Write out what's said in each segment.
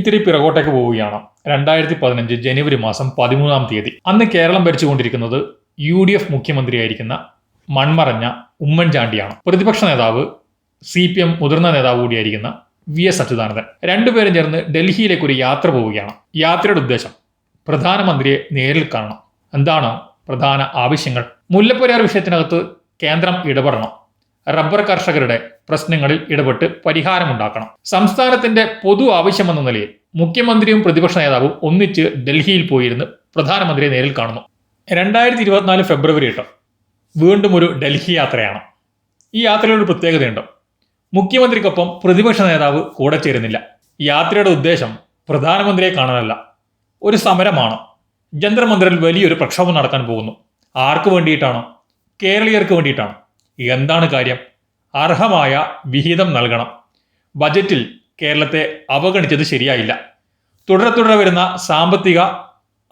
ഇത്തിരി പിറകോട്ടേക്ക് പോവുകയാണ്. രണ്ടായിരത്തി പതിനഞ്ച് ജനുവരി മാസം പതിമൂന്നാം തീയതി. അന്ന് കേരളം ഭരിച്ചുകൊണ്ടിരിക്കുന്നത് യു ഡി എഫ് മുഖ്യമന്ത്രിയായിരിക്കുന്ന മൺമറഞ്ഞ ഉമ്മൻചാണ്ടിയാണ്. പ്രതിപക്ഷ നേതാവ് സി പി എം മുതിർന്ന നേതാവ് കൂടിയായിരിക്കുന്ന വി എസ് അച്യുതാനന്ദൻ. രണ്ടുപേരും ചേർന്ന് ഡൽഹിയിലേക്ക് ഒരു യാത്ര പോവുകയാണ്. യാത്രയുടെ ഉദ്ദേശം പ്രധാനമന്ത്രിയെ നേരിൽ കാണണം. എന്താണ് പ്രധാന ആവശ്യങ്ങൾ? മുല്ലപ്പെരിയാർ വിഷയത്തിനകത്ത് കേന്ദ്രം ഇടപെടണം. റബ്ബർ കർഷകരുടെ പ്രശ്നങ്ങളിൽ ഇടപെട്ട് പരിഹാരമുണ്ടാക്കണം. സംസ്ഥാനത്തിന്റെ പൊതു ആവശ്യമെന്ന നിലയിൽ മുഖ്യമന്ത്രിയും പ്രതിപക്ഷ നേതാവും ഒന്നിച്ച് ഡൽഹിയിൽ പോയിരുന്ന് പ്രധാനമന്ത്രിയെ നേരിൽ കാണുന്നു. രണ്ടായിരത്തി ഇരുപത്തിനാല് ഫെബ്രുവരി എട്ട് വീണ്ടും ഒരു ഡൽഹി യാത്രയാണ്. ഈ യാത്രയുടെ പ്രത്യേകതയുണ്ട്. മുഖ്യമന്ത്രിക്കൊപ്പം പ്രതിപക്ഷ നേതാവ് കൂടെ ചേരുന്നില്ല. യാത്രയുടെ ഉദ്ദേശം പ്രധാനമന്ത്രിയെ കാണാനല്ല ഒരു സമരമാണ്. ജന്തർമന്ദിറിൽ വലിയൊരു പ്രക്ഷോഭം നടക്കാൻ പോകുന്നു. ആർക്ക് വേണ്ടിയിട്ടാണ്? കേരളീയർക്ക് വേണ്ടിയിട്ടാണ്. എന്താണ് കാര്യം? അർഹമായ വിഹിതം നൽകണം. ബജറ്റിൽ കേരളത്തെ അവഗണിച്ചത് ശരിയായില്ല. തുടരെ തുടരെ വരുന്ന സാമ്പത്തിക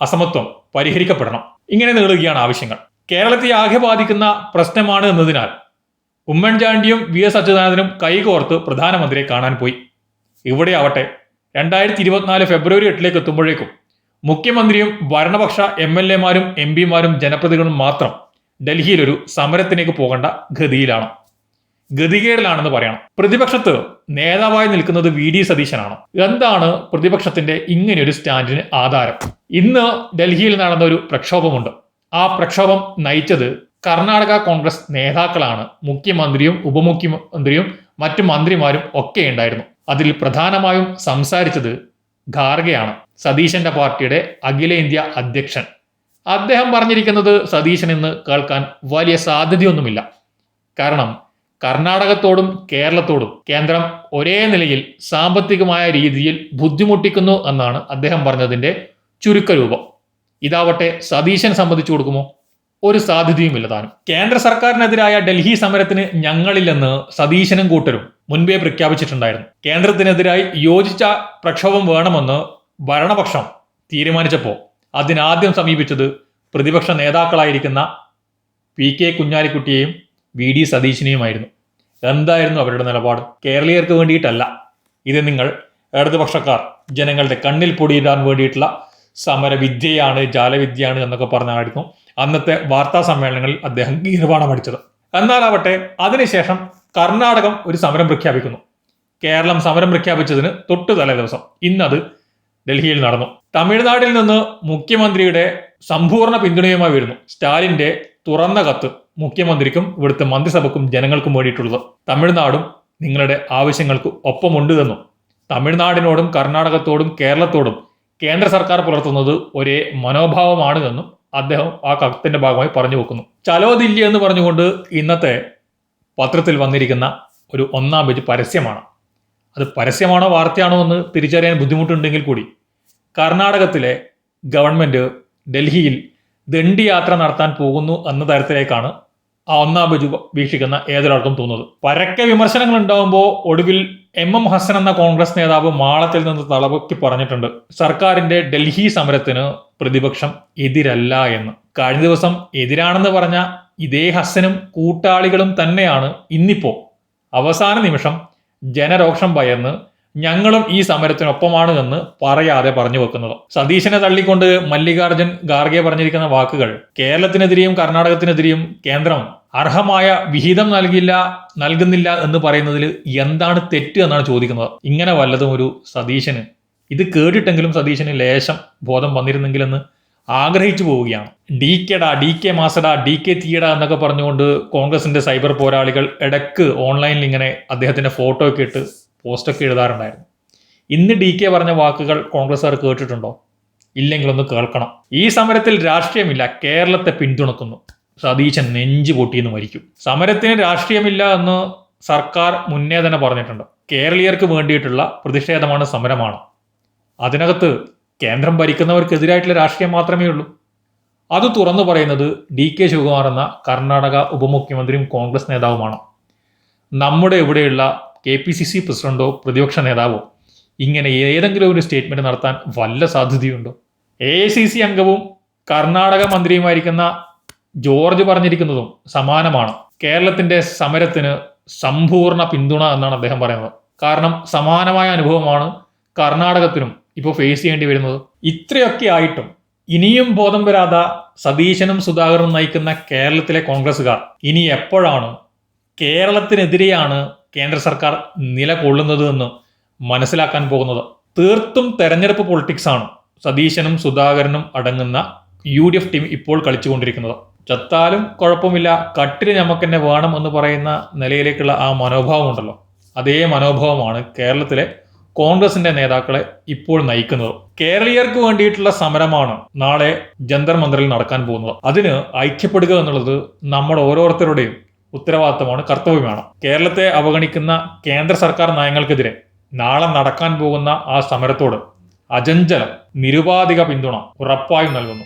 അസമത്വം പരിഹരിക്കപ്പെടണം. ഇങ്ങനെ നീളുകയാണ് ആവശ്യങ്ങൾ. കേരളത്തെ ആകെ ബാധിക്കുന്ന പ്രശ്നമാണ് എന്നതിനാൽ ഉമ്മൻചാണ്ടിയും വി എസ് അച്യുതാനന്ദനും കൈകോർത്ത് പ്രധാനമന്ത്രിയെ കാണാൻ പോയി. ഇവിടെ ആവട്ടെ രണ്ടായിരത്തി ഇരുപത്തിനാല് ഫെബ്രുവരി എട്ടിലേക്ക് എത്തുമ്പോഴേക്കും മുഖ്യമന്ത്രിയും ഭരണപക്ഷ എം എൽ എമാരും എം പിമാരും ജനപ്രതിനിധികളും മാത്രം ഡൽഹിയിൽ ഒരു സമരത്തിലേക്ക് പോകേണ്ട ഗതിയിലാണ്. ഗതികേടിലാണെന്ന് പറയണം. പ്രതിപക്ഷത്ത് നേതാവായി നിൽക്കുന്നത് വി ഡി സതീശനാണ്. എന്താണ് പ്രതിപക്ഷത്തിന്റെ ഇങ്ങനെയൊരു സ്റ്റാൻഡിന് ആധാരം? ഇന്ന് ഡൽഹിയിൽ നടന്ന ഒരു പ്രക്ഷോഭമുണ്ട്. ആ പ്രക്ഷോഭം നയിച്ചത് കർണാടക കോൺഗ്രസ് നേതാക്കളാണ്. മുഖ്യമന്ത്രിയും ഉപമുഖ്യമന്ത്രിയും മറ്റു മന്ത്രിമാരും ഒക്കെ ഉണ്ടായിരുന്നു. അതിൽ പ്രധാനമായും സംസാരിച്ചത് ഖാർഗെയാണ്. സതീശന്റെ പാർട്ടിയുടെ അഖിലേന്ത്യാ അധ്യക്ഷൻ. അദ്ദേഹം പറഞ്ഞിരിക്കുന്നത് സതീശൻ എന്ന് കേൾക്കാൻ വലിയ സാധ്യതയൊന്നുമില്ല. കാരണം കർണാടകത്തോടും കേരളത്തോടും കേന്ദ്രം ഒരേ നിലയിൽ സാമ്പത്തികമായ രീതിയിൽ ബുദ്ധിമുട്ടിക്കുന്നു എന്നാണ് അദ്ദേഹം പറഞ്ഞതിന്റെ ചുരുക്കരൂപം. ഇതാവട്ടെ സതീശൻ സംബന്ധിച്ചു കൊടുക്കുമോ? ഒരു സാധ്യതയുമില്ല താനും. കേന്ദ്ര സർക്കാരിനെതിരായ ഡൽഹി സമരത്തിന് ഞങ്ങളില്ലെന്ന് സതീശനും കൂട്ടരും മുൻപേ പ്രഖ്യാപിച്ചിട്ടുണ്ടായിരുന്നു. കേന്ദ്രത്തിനെതിരായി യോജിച്ച പ്രക്ഷോഭം വേണമെന്ന് ഭരണപക്ഷം തീരുമാനിച്ചപ്പോൾ അതിനാദ്യം സമീപിച്ചത് പ്രതിപക്ഷ നേതാക്കളായിരിക്കുന്ന പി കെ കുഞ്ഞാലിക്കുട്ടിയെയും വി ഡി സതീശിനെയുമായിരുന്നു. എന്തായിരുന്നു അവരുടെ നിലപാട്? കേരളീയർക്ക് വേണ്ടിയിട്ടല്ല. ഇത് നിങ്ങൾ ഇടതുപക്ഷക്കാർ ജനങ്ങളുടെ കണ്ണിൽ പൊടിയിടാൻ വേണ്ടിയിട്ടുള്ള സമരവിദ്യയാണ് ജാലവിദ്യയാണ് എന്നൊക്കെ പറഞ്ഞായിരുന്നു അന്നത്തെ വാർത്താ സമ്മേളനങ്ങളിൽ അദ്ദേഹം ഗീർവാണം അടിച്ചത്. എന്നാലാവട്ടെ അതിനുശേഷം കർണാടകം ഒരു സമരം പ്രഖ്യാപിക്കുന്നു. കേരളം സമരം പ്രഖ്യാപിച്ചതിന് തൊട്ടു തലേ ദിവസം ഇന്നത് ഡൽഹിയിൽ നടന്നു. തമിഴ്നാട്ടിൽ നിന്ന് മുഖ്യമന്ത്രിയുടെ സമ്പൂർണ പിന്തുണയുമായി വരുന്നു. സ്റ്റാലിന്റെ തുറന്ന കത്ത്. മുഖ്യമന്ത്രിക്കും ഇവിടുത്തെ മന്ത്രിസഭക്കും ജനങ്ങൾക്കും വേണ്ടിയിട്ടുള്ളത്. തമിഴ്നാടും നിങ്ങളുടെ ആവശ്യങ്ങൾക്ക് ഒപ്പമുണ്ട് എന്നും തമിഴ്നാടിനോടും കർണാടകത്തോടും കേരളത്തോടും കേന്ദ്ര സർക്കാർ പുലർത്തുന്നത് ഒരേ മനോഭാവമാണ് എന്നും അദ്ദേഹം ആ കത്തിന്റെ ഭാഗമായി പറഞ്ഞു വെക്കുന്നു. ചലോ ദില്ലി എന്ന് പറഞ്ഞുകൊണ്ട് ഇന്നത്തെ പത്രത്തിൽ വന്നിരിക്കുന്ന ഒരു ഒന്നാം പേജ് പരസ്യമാണ്. അത് പരസ്യമാണോ വാർത്തയാണോ എന്ന് തിരിച്ചറിയാൻ ബുദ്ധിമുട്ടുണ്ടെങ്കിൽ കൂടി കർണാടകത്തിലെ ഗവൺമെന്റ് ഡൽഹിയിൽ ദണ്ഡി യാത്ര നടത്താൻ പോകുന്നു എന്ന തരത്തിലേക്കാണ് ആ ഒന്നാം വീക്ഷിക്കുന്ന ഏതൊരാൾക്കും തോന്നുന്നത്. പരക്കെ വിമർശനങ്ങൾ ഉണ്ടാകുമ്പോൾ ഒടുവിൽ എം എം ഹസൻ എന്ന കോൺഗ്രസ് നേതാവ് മാളത്തിൽ നിന്ന് തളപൊക്കി പറഞ്ഞിട്ടുണ്ട് സർക്കാരിന്റെ ഡൽഹി സമരത്തിന് പ്രതിപക്ഷം എതിരല്ല എന്ന്. കഴിഞ്ഞ ദിവസം എതിരാണെന്ന് പറഞ്ഞ ഇതേ ഹസനും കൂട്ടാളികളും തന്നെയാണ് ഇന്നിപ്പോ. അവസാന നിമിഷം ജനരോക്ഷം ഭയന്ന് ഞങ്ങളും ഈ സമരത്തിനൊപ്പമാണ് എന്ന് പറയാതെ പറഞ്ഞു വെക്കുന്നത്. സതീശനെ തള്ളിക്കൊണ്ട് മല്ലികാർജുൻ ഗാർഗെ പറഞ്ഞിരിക്കുന്ന വാക്കുകൾ കേരളത്തിനെതിരെയും കർണാടകത്തിനെതിരെയും കേന്ദ്രം അർഹമായ വിഹിതം നൽകില്ല നൽകുന്നില്ല എന്ന് പറയുന്നതിൽ എന്താണ് തെറ്റ് എന്നാണ് ചോദിക്കുന്നത്. ഇങ്ങനെ വല്ലതും ഒരു സതീശന്. ഇത് കേട്ടിട്ടെങ്കിലും സതീശന് ലേശം ബോധം വന്നിരുന്നെങ്കിലെന്ന് ആഗ്രഹിച്ചു പോവുകയാണ്. ഡി കെടാ ഡി കെ മാസഡാ ഡി കെ തീയടാ എന്നൊക്കെ പറഞ്ഞുകൊണ്ട് കോൺഗ്രസിന്റെ സൈബർ പോരാളികൾ ഇടയ്ക്ക് ഓൺലൈനിൽ ഇങ്ങനെ അദ്ദേഹത്തിന്റെ ഫോട്ടോ ഒക്കെ ഇട്ട് പോസ്റ്റൊക്കെ എഴുതാറുണ്ടായിരുന്നു. ഇന്ന് ഡി കെ പറഞ്ഞ വാക്കുകൾ കോൺഗ്രസ്സുകാർ കേട്ടിട്ടുണ്ടോ? ഇല്ലെങ്കിലൊന്ന് കേൾക്കണം. ഈ സമരത്തിൽ രാഷ്ട്രീയമില്ല കേരളത്തെ പിന്തുണക്കുന്നു. സതീശൻ നെഞ്ചു പൊട്ടിയെന്ന് മരിക്കും. സമരത്തിന് രാഷ്ട്രീയമില്ല എന്ന് സർക്കാർ മുന്നേ തന്നെ പറഞ്ഞിട്ടുണ്ട്. കേരളീയർക്ക് വേണ്ടിയിട്ടുള്ള പ്രതിഷേധമാണ് സമരമാണ്. അതിനകത്ത് കേന്ദ്രം ഭരിക്കുന്നവർക്കെതിരായിട്ടുള്ള രാഷ്ട്രീയം മാത്രമേ ഉള്ളൂ. അത് തുറന്നു പറയുന്നത് ഡി കെ ശിവകുമാർ എന്ന കർണാടക ഉപമുഖ്യമന്ത്രിയും കോൺഗ്രസ് നേതാവുമാണ്. നമ്മുടെ ഇവിടെയുള്ള കെ പി സി സി പ്രസിഡന്റോ പ്രതിപക്ഷ നേതാവോ ഇങ്ങനെ ഏതെങ്കിലും ഒരു സ്റ്റേറ്റ്മെന്റ് നടത്താൻ വല്ല സാധ്യതയുണ്ടോ? എ സി സി അംഗവും കർണാടക മന്ത്രിയുമായിരിക്കുന്ന ജോർജ് പറഞ്ഞിരിക്കുന്നതും സമാനമാണ്. കേരളത്തിന്റെ സമരത്തിന് സമ്പൂർണ പിന്തുണ എന്നാണ് അദ്ദേഹം പറയുന്നത്. കാരണം സമാനമായ അനുഭവമാണ് കർണാടകത്തിനും ഇപ്പോൾ ഫേസ് ചെയ്യേണ്ടി വരുന്നത്. ഇത്രയൊക്കെ ആയിട്ടും ഇനിയും ബോധം വരാതെ സതീശനും സുധാകരനും നയിക്കുന്ന കേരളത്തിലെ കോൺഗ്രസ്സുകാർ ഇനി എപ്പോഴാണ് കേരളത്തിനെതിരെയാണ് കേന്ദ്ര സർക്കാർ നിലകൊള്ളുന്നത് എന്ന് മനസ്സിലാക്കാൻ പോകുന്നത്. തീർത്തും തെരഞ്ഞെടുപ്പ് പൊളിറ്റിക്സ് ആണ് സതീശനും സുധാകരനും അടങ്ങുന്ന യു ഡി എഫ് ടീം ഇപ്പോൾ കളിച്ചുകൊണ്ടിരിക്കുന്നത്. ചത്താലും കുഴപ്പമില്ല കട്ടിൽ നമുക്ക് തന്നെ വേണം എന്ന് പറയുന്ന നിലയിലേക്കുള്ള ആ മനോഭാവം ഉണ്ടല്ലോ. അതേ മനോഭാവമാണ് കേരളത്തിലെ കോൺഗ്രസിന്റെ നേതാക്കളെ ഇപ്പോൾ നയിക്കുന്നത്. കേരളീയർക്ക് വേണ്ടിയിട്ടുള്ള സമരമാണ് നാളെ ജന്തർ മന്ദറിൽ നടക്കാൻ പോകുന്നത്. അതിന് ഐക്യപ്പെടുക എന്നുള്ളത് നമ്മുടെ ഓരോരുത്തരുടെയും ഉത്തരവാദിത്തമാണ് കർത്തവ്യമാണ്. കേരളത്തെ അവഗണിക്കുന്ന കേന്ദ്ര സർക്കാർ നയങ്ങൾക്കെതിരെ നാളെ നടക്കാൻ പോകുന്ന ആ സമരത്തോട് അജഞ്ചലം നിരുപാധിക പിന്തുണ ഉറപ്പായും നൽകുന്നു.